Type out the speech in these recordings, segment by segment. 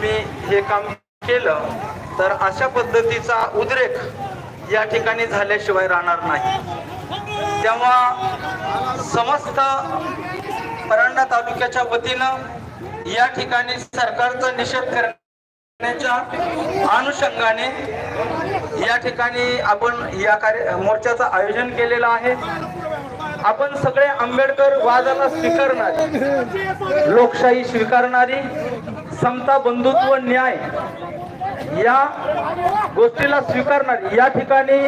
पद्धतीने तुम्ही हे काम केलं तर अशा पद्धतीचा उद्रेक या ठिकाणी झाल्याशिवाय राहणार नाही. तेव्हा समस्त परांडा तालुक्याच्या वतीनं या ठिकाणी सरकारचा निषेध करण्याच्या अनुषंगाने या ठिकाणी आपण या कार्य मोर्चाचं आयोजन केलेलं आहे. आपण सगळे आंबेडकर वादाला स्वीकारणारी. लोकशाही स्वीकारणारी समता बंधुत्व न्याय या गोष्टीला स्वीकारणारी. या ठिकाणी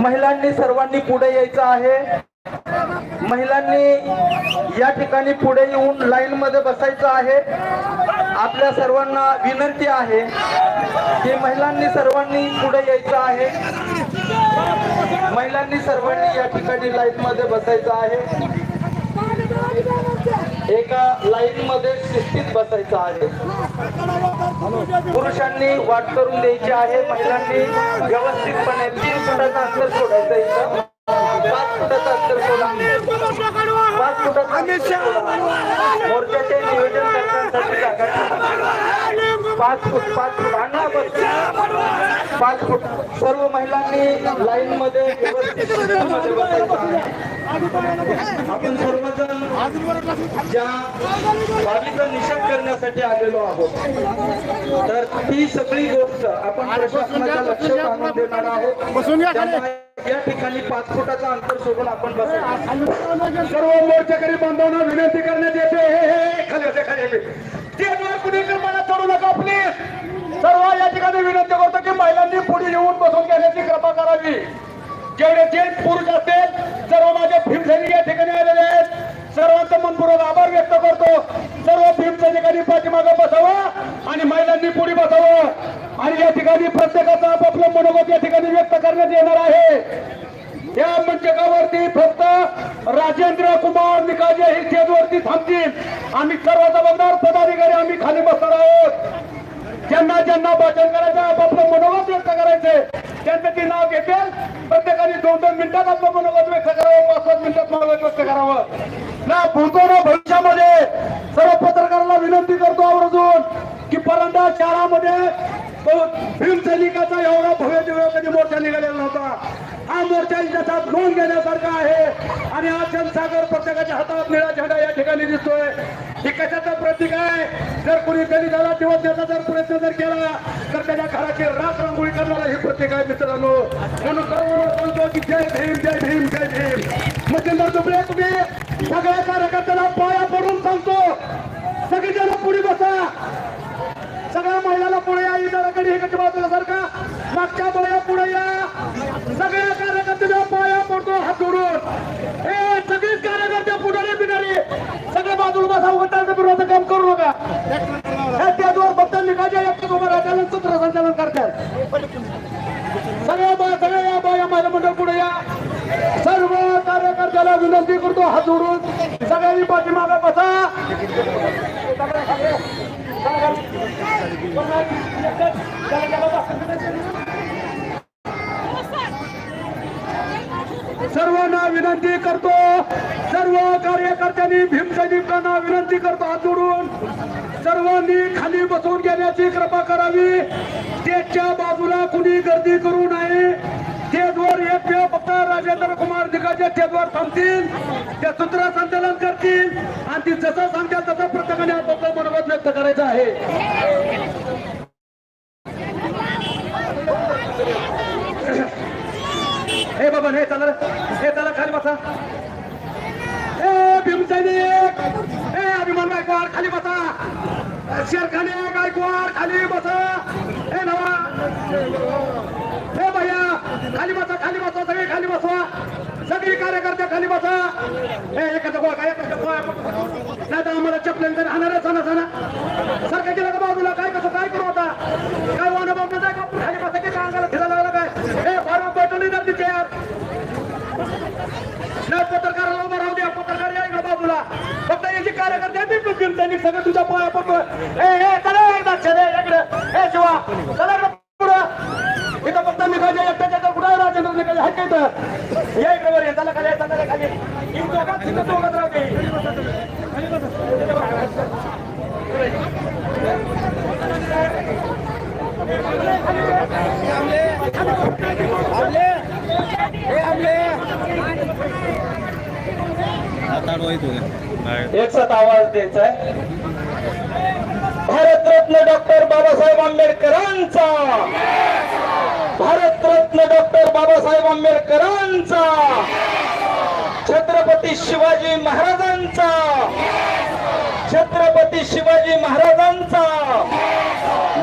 महिलांनी सर्वांनी पुढे यायचं आहे. महिलांनी या ठिकाणी पुढे येऊन लाईन मध्ये बसायचं आहे. आपल्या सर्वांना विनंती आहे की महिलांनी सर्वांनी पुढे यायचं आहे. महिलांनी सर्वांनी या ठिकाणी लाईन मध्ये बसायचं आहे. एका लाईन मध्ये शिस्तीत बसायचं आहे. पुरुषांनी वाट करून द्यायची आहे. महिलांनी व्यवस्थितपणे तीन फुटाचं अंतर सोडायचं इथं. पाच फुटाचं अंतर सोडा. पाच फुटाचं मोर्चाचे नियोजन करण्यासाठी जागा पाच फूट पाच फूट आणा पाच फूट. सर्व महिलांनी लाईन मध्ये आपण सर्वजण ज्या बाबीचा निषेध करण्यासाठी आलेलो आहोत तर ही सगळी गोष्ट आपण प्रशासनाच्या लक्षात आणून देणार आहोत. या ठिकाणी पाच फुटाचं अंतर सोडून आपण सर्व मोर्चेकरी बांधवांना विनंती करण्यात येते. हे हे खाली होते खाली होते ते दोन चढू नका प्लीज सर्व या ठिकाणी विनंती करतो की महिलांनी पुढे येऊन बसून घेण्याची कृपा करावी. जेवढे जे पुरुष असतील सर्व माझे भीमसैनिक या ठिकाणी आलेले आहेत. सर्वांचा मनपूर्वक आभार व्यक्त करतो. सर्व भीमसैनिकांनी पाठीमागं बसावं आणि महिलांनी पुढे बसावं. आणि या ठिकाणी प्रत्येकाचं आपापलं मनोगत या ठिकाणी व्यक्त करण्यात येणार आहे. या मंचकावरती फक्त राजेंद्र कुमार निकाजे हे स्टेजवरती थांबतील. आम्ही सर्व जबाबदार पदाधिकारी आम्ही खाली बसणार आहोत ज्यांना ज्यांना भाषण करायचं आपापलं मनोगत व्यक्त करायचे. त्यांचं ते नाव घेतील प्रत्येकाने दोन दोन मिनिटात आपलं मनोगत व्यक्त करावं पाच पाच मिनिटात मनोगत व्यक्त करावं. ना भूतो ना भविष्यामध्ये सर्व पत्रकाराला विनंती करतो आवर्जून की परंदा शहरामध्ये भीम सैनिकाचा एवढा भव्य दिव्य कधी मोर्चा निघालेला नव्हता. हा मोर्चा इतिहासात नोंद घेण्यासारखा आहे. आणि हा जनसागर प्रत्येकाच्या हातात निळा झेंडा या ठिकाणी दिसतोय. हे कशाचं प्रतीक आहे? जर कुणी दलिताला दिवस देण्याचा जर प्रयत्न जर केला तर त्याच्या घराची रात रांगोळी करणारा हे प्रतीक आहे मित्रांनो म्हणून सांगतो की जय भीम जय भीम जय भीम. मच्छिंदर दुबळे तुम्ही सगळ्या कार्यकर्त्याला पाया पडून सांगतो. सगळेजण पुढे बसा. सगळ्या महिलाला पुढे या इतरांकडे हे कट बाजूला सारखा? मागच्या बाया पुढे या. सगळ्या कार्यकर्त्याच्या पाया पडतो हात जोडून. हे सगळीच कार्यकर्ते पुढे बिनारी बाजूला बसा उघडताना विरोधाचं काम करू नका. त्याच्यावर फक्त निघायच्या एकच उभं सूत्र संचालन करतात. सगळ्या बाया सगळ्या या बाया माझ्या मंडळ पुढे या. सर्व कार्यकर्त्याला विनंती करतो हात जोडून. सगळ्यांनी पाठीमागा बसा. सर्वांना विनंती करतो त्यांनी भीमसैनिकांना विनंती करतो हात जोडून सर्वांनी खाली बसून घेण्याची कृपा करावी. स्टेजच्या बाजूला कुणी गर्दी करू नये. स्टेजवर एक वेळ फक्त राजेंद्र कुमार दिगाच्या स्टेजवर थांबतील. ते सूत्र संचालन करतील. आणि ती जसं सांगतात तसं प्रत्येकाने आपलं मनोगत व्यक्त करायचं आहे हे बाबा हे चला रे. हे चला खाली बसा ए भीमसैनिक ए अभिमान गायकवाड खाली बसा शेरखाने गायकवाड खाली बसा. हे नवा. हे भैया खाली बसा खाली बसा सगळे खाली बसवा सगळी कार्यकर्ते खाली बसा. हे एखादा गोळा काय नाही तर आम्हाला चपलेन तर राहणार सणा सणा सारखं केलं का बाजूला? काय कसं काय करू आता? काय वाहन बाबा जाय का खाली बसा की अंगाला फिरायला लागला काय? हे फार बैठवली ना तिथे यार नाही पत्रकाराला उभा राहू द्या पत्रकार या इकडे बाजूला. फक्त याची कार्यकर्ते सगळं तुझ्या इथं फक्त निघायचे एकट्याच्या तर कुठं राजेंद्र निघाले हाय काय तर या इकडे वर ये. चला खाली चला खाली. ही दोघात तिथं दोघात राहते. एकसाथ आवाज द्यायचा आहे. भारतरत्न डॉक्टर बाबासाहेब आंबेडकरांचा. भारतरत्न डॉक्टर बाबासाहेब आंबेडकरांचा. छत्रपती शिवाजी महाराजांचा. छत्रपती शिवाजी महाराजांचा.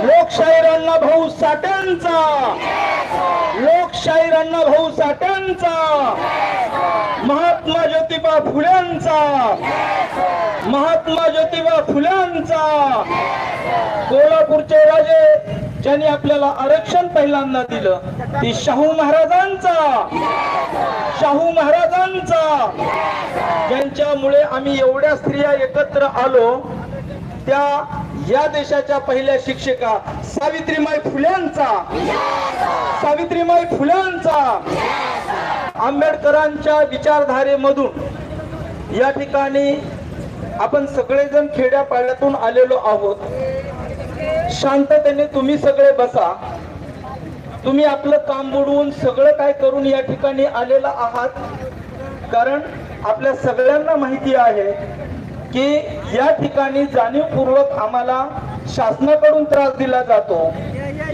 लोकशाहीर अण्णा भाऊ साठ्यांचा लोकशाहीर अण्णा भाऊ साठ्यांचा महात्मा ज्योतिबा फुल्यांचा. महात्मा ज्योतिबा फुल्यांचा. कोल्हापूरचे राजे ज्यांनी आपल्याला आरक्षण पहिल्यांदा दिलं ती शाहू महाराजांचा. शाहू महाराजांचा. ज्यांच्यामुळे आम्ही एवढ्या स्त्रिया एकत्र आलो त्या या देशाच्या पहिल्या शिक्षिका सावित्रीमाई फुल्यांचा. सावित्रीमाई फुल्यांचा. आंबेडकरांच्या विचारधारेमधून या ठिकाणी आपण सगळेजण खेड्यापाड्यातून आलेलो आहोत. शांततेने तुम्ही सगळे बसा. तुम्ही आपलं काम बुडवून सगळं काय करून या ठिकाणी आलेला आहात. कारण आपल्या सगळ्यांना माहिती आहे की या ठिकाणी जाणीवपूर्वक आम्हाला शासनाकडून त्रास दिला जातो.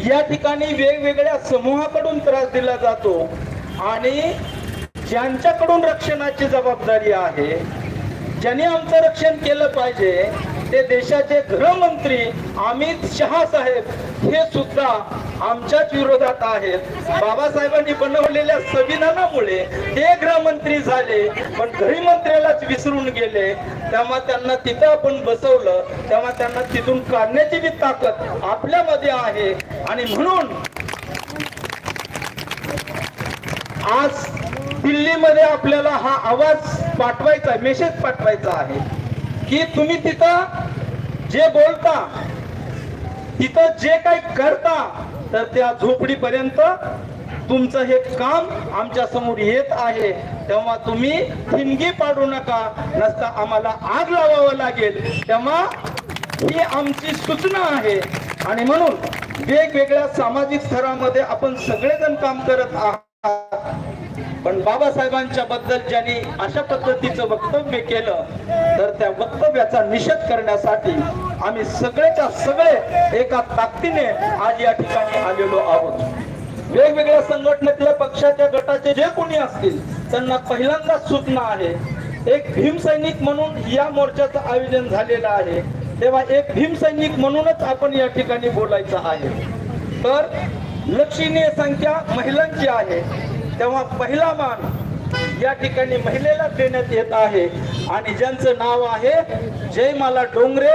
या ठिकाणी वेगवेगळ्या समूहाकडून त्रास दिला जातो. आणि ज्यांच्याकडून रक्षणाची जबाबदारी आहे ज्यांनी आमचं रक्षण केलं पाहिजे ते देशाचे गृहमंत्री अमित शहा साहेब हे सुद्धा आमच्याच विरोधात आहेत. बाबासाहेबांनी बनवलेल्या संविधानामुळे ते गृहमंत्री झाले पण गृहमंत्र्यालाच विसरून गेले. तेव्हा त्यांना तिथं आपण बसवलं तेव्हा त्यांना तिथून काढण्याची बी ताकद आपल्यामध्ये आहे. आणि म्हणून आज दिल्लीमध्ये आपल्याला हा आवाज पाठवायचा मेसेज पाठवायचा आहे. की तुम्ही तिथं जे बोलता तिथं जे काही करता तर त्या झोपडीपर्यंत तुमचं हे काम आमच्यासमोर येत आहे. तेव्हा तुम्ही ठिणगी पाडू नका नसता आम्हाला आग लावावं लागेल. तेव्हा ही आमची सूचना आहे. आणि म्हणून वेगवेगळ्या सामाजिक स्तरामध्ये आपण सगळेजण काम करत आहात. पण बाबासाहेबांच्या बद्दल ज्यांनी अशा पद्धतीचं वक्तव्य केलं तर त्या वक्तव्याचा निषेध करण्यासाठी आम्ही सगळेच्या सगळे एका ताकदीने आज या ठिकाणी आलेलो आहोत. वेगवेगळ्या संघटनेतल्या पक्षाच्या गटाचे जे कोणी असतील त्यांना पहिल्यांदाच सूचना आहे. एक भीमसैनिक म्हणून या मोर्चाचं आयोजन झालेलं आहे. तेव्हा एक भीमसैनिक म्हणूनच आपण या ठिकाणी बोलायचं आहे. तर लक्षणीय संख्या महिलांची आहे. तेव्हा पहिला मान या ठिकाणी महिलेला देण्यात येत आहे. आणि ज्यांचं नाव आहे जयमाला डोंगरे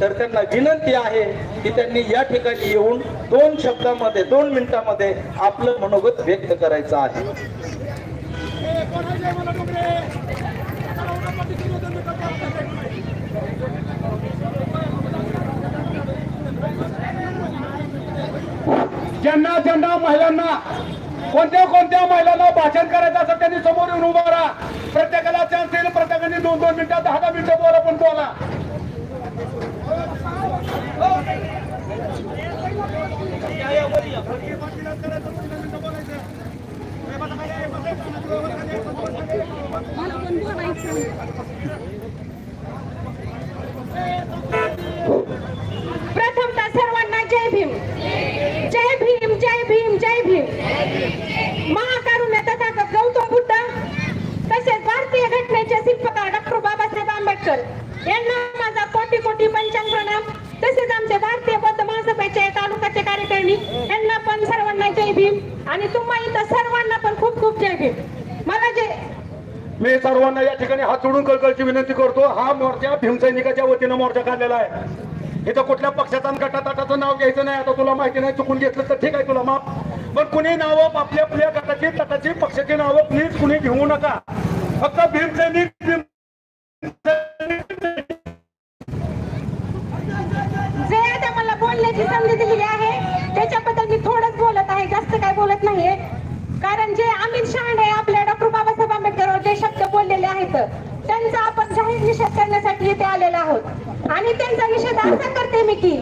तर त्यांना विनंती आहे की त्यांनी या ठिकाणी येऊन दोन शब्दामध्ये दोन मिनिटांमध्ये आपलं मनोगत व्यक्त करायचं आहे. ज्यांना ज्यांना महिलांना कोणत्या कोणत्या महिलांना भाषण करायचं असं त्यांनी समोर येऊन उभा राहा. प्रत्येकाला चान्स येईल प्रत्येकाने दोन दोन मिनिटं दहा दहा मिनिटं बोला पण बोला. बोलायचं सर्वांना जय भीम जय भीम जय भीम जय भीम महाकारुण्य तथागत गौतम बुद्ध तसेच भारतीय घटनेचे शिल्पकार डॉक्टर बाबासाहेब आंबेडकर यांना माझा कोटी कोटी पंचांग प्रणाम तसेच आमचे भारतीय बौद्ध महासभेचे तालुक्याचे कार्यकारिणी यांना पण सर्वांना जय भीम आणि तुम्हा इथं सर्वांना पण खूप खूप जय भीम मला जे मी सर्वांना या ठिकाणी हात जोडून कळकळची विनंती करतो. हा मोर्चा भीमसैनिकाच्या वतीनं मोर्चा काढलेला आहे. इथं कुठल्या पक्षाचा आणि गटाताटाचं नाव घ्यायचं नाही आता तुला माहिती नाही चुकून घेतलं तर ठीक आहे तुला माफ. पण कुणी नावं आपल्या आपल्या गटाची तटाची पक्षाची नावं प्लीज कुणी घेऊ नका. फक्त भीमसैनिक मला बोलण्याची संधी दिलेली आहे त्याच्याबद्दल मी थोडंच बोलत आहे जास्त काय बोलत नाहीये. कारण जे अमित शहाणे आपल्या डॉक्टर बाबा आंबेडकर जे शब्द बोललेले आहेत त्यांचा आपण जाहीर निषेध करण्यासाठी इथे आलेलो आहोत. आणि त्यांचा निषेध असा करते मी की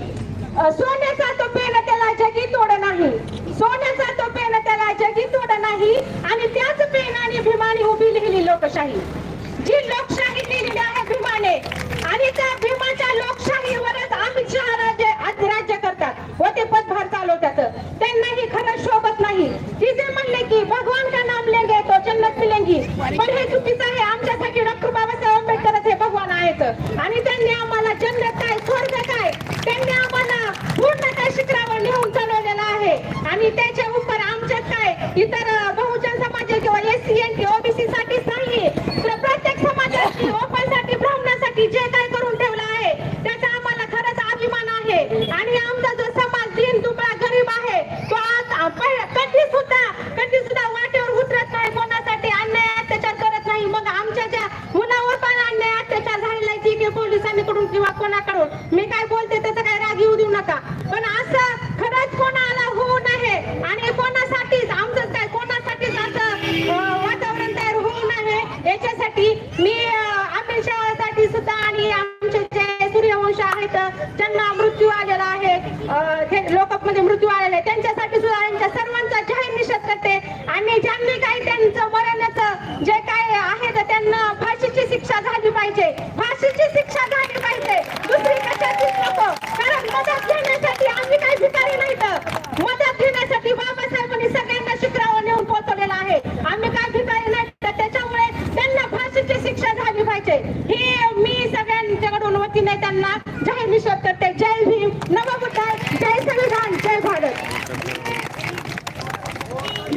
सोन्याचा तो पेन त्याला जगी तोड नाही. सोन्याचा तो पेन त्याला जगी तोड नाही. आणि त्याच पेनाने आणि भीमाने उभी लिहिली लोकशाही. जी लोकशाही लिहिलेली आहे भीमाने. आणि त्या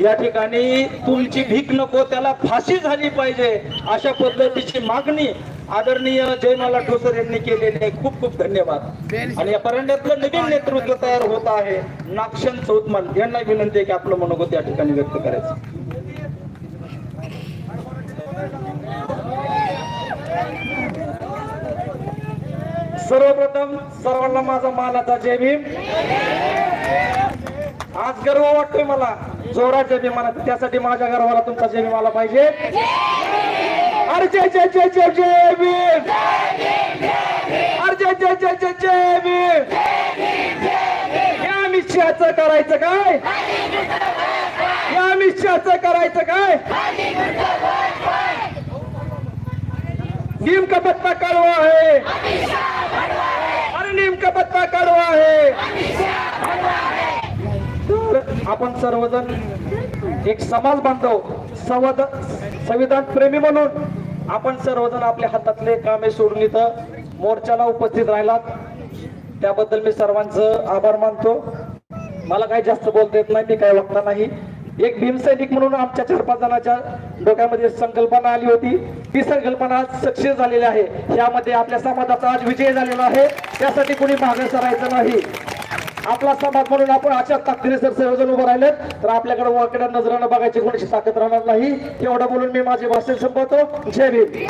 या ठिकाणी तुमची भीक नको त्याला फाशी झाली पाहिजे अशा पद्धतीची मागणी आदरणीय जयमाला ठोसर यांनी केलेली आहे. खूप खूप धन्यवाद. आणि या परंड्यातलं नवीन नेतृत्व तयार होत आहे. नाक्षन चौतमल यांना विनंती आहे की आपलं मनोगत या ठिकाणी व्यक्त करायचं. सर्वप्रथम सर्वांना माझा मानाचा जय भीम. आज गर्व वाटतोय मला. जोरात विमानात त्यासाठी माझ्या गर्वाला तुमचा जय आला पाहिजे. अरे जय जय जय जय जय भीम. अरे जय जय जय जय जय भीम. या मिश्याचं करायचं काय? या निश्चयाचं करायचं काय? नीम का पत्ता कडवा आहे अरे नीम का पत्ता कडवा आहे आपण सर्वजण एक समाज बांधव संवाद संविधान प्रेमी म्हणून आपण सर्वजण आपल्या हातातले कामे सोडून इथं मोर्चाला उपस्थित राहिलात. त्याबद्दल मी सर्वांचं आभार मानतो. मला काही जास्त बोलता येत नाही मी काय वागता नाही. एक भीमसैनिक म्हणून आमच्या चार पाच जणांच्या डोक्यामध्ये संकल्पना आली होती. ती संकल्पना आज सक्सेस झालेली आहे. यामध्ये आपल्या समाजाचा आज विजय झालेला आहे. त्यासाठी कुणी मागे सरायचं नाही. आपला समाज म्हणून आपण अशा ताकदीने जर सर्वजण उभं राहिलेत तर आपल्याकडे वाकड्या नजरानं बघायची कोणाची ताकद राहणार नाही. एवढं बोलून मी माझे भाषण संपवतो. जय भीम.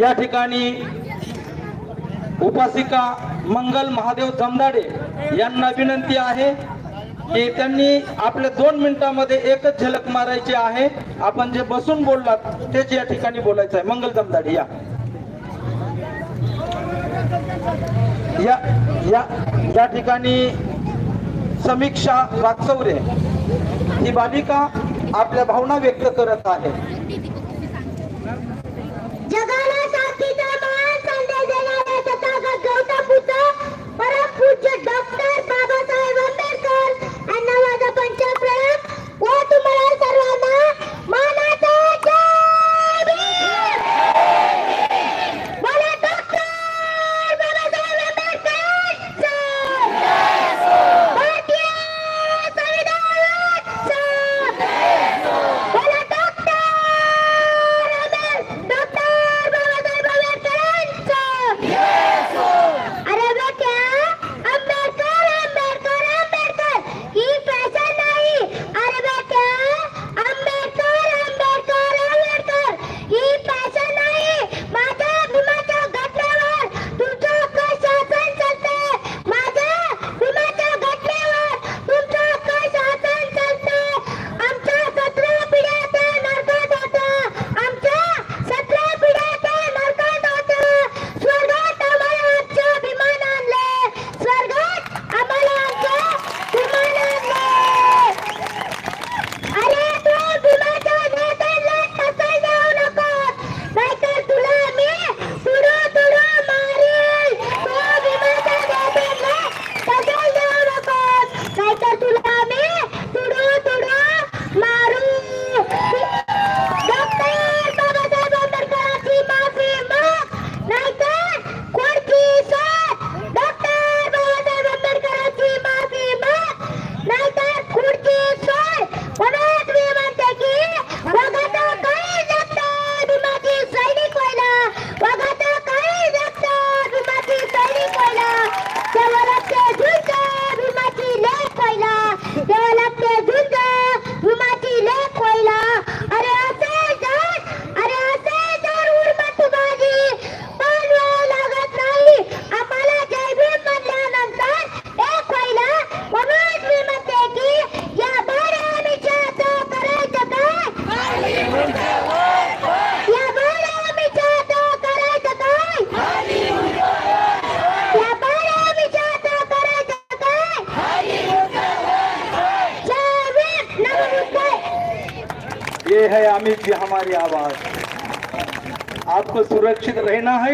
या ठिकाणी उपासिका मंगल महादेव जमदाडे यांना विनंती आहे की त्यांनी आपल्या दोन मिनिटांमध्ये एकच झलक मारायची आहे. आपण जे बसून बोललात तेच या ठिकाणी बोलायचं आहे. मंगल जमदाडे या. या या या ठिकाणी समीक्षा वागचौरे ही बालिका आपल्या भावना व्यक्त करत आहे.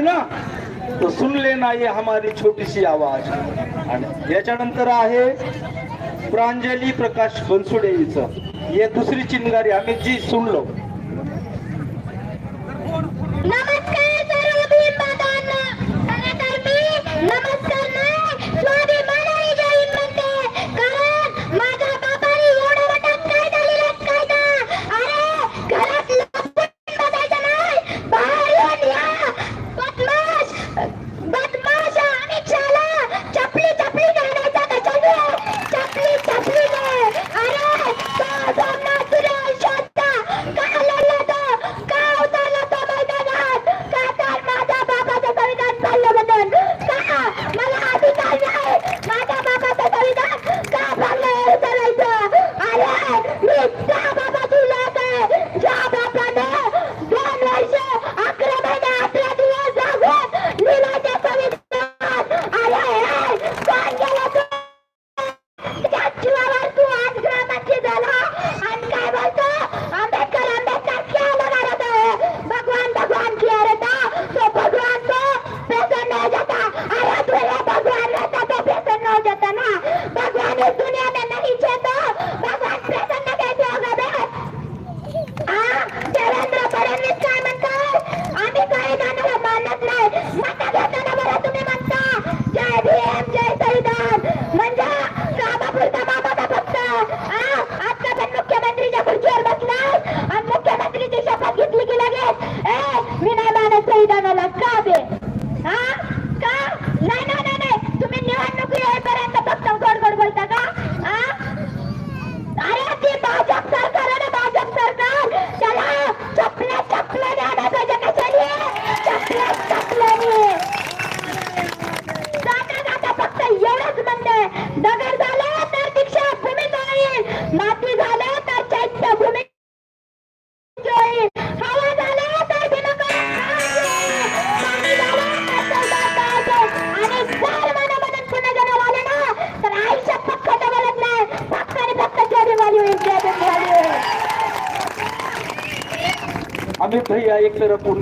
नाही ना? तो सुनले नाही हमारी छोटीशी आवाज. आणि याच्यानंतर आहे प्रांजली प्रकाश बनसुडेचं. हे दुसरी चिंगारी आम्ही जी सुनलो. नमस्कार नमस्कार Yeah, yeah, yeah.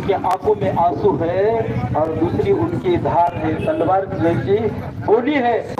उनके आंखों में आंसू है और दूसरी उनकी धार है तलवार जैसी बोली है।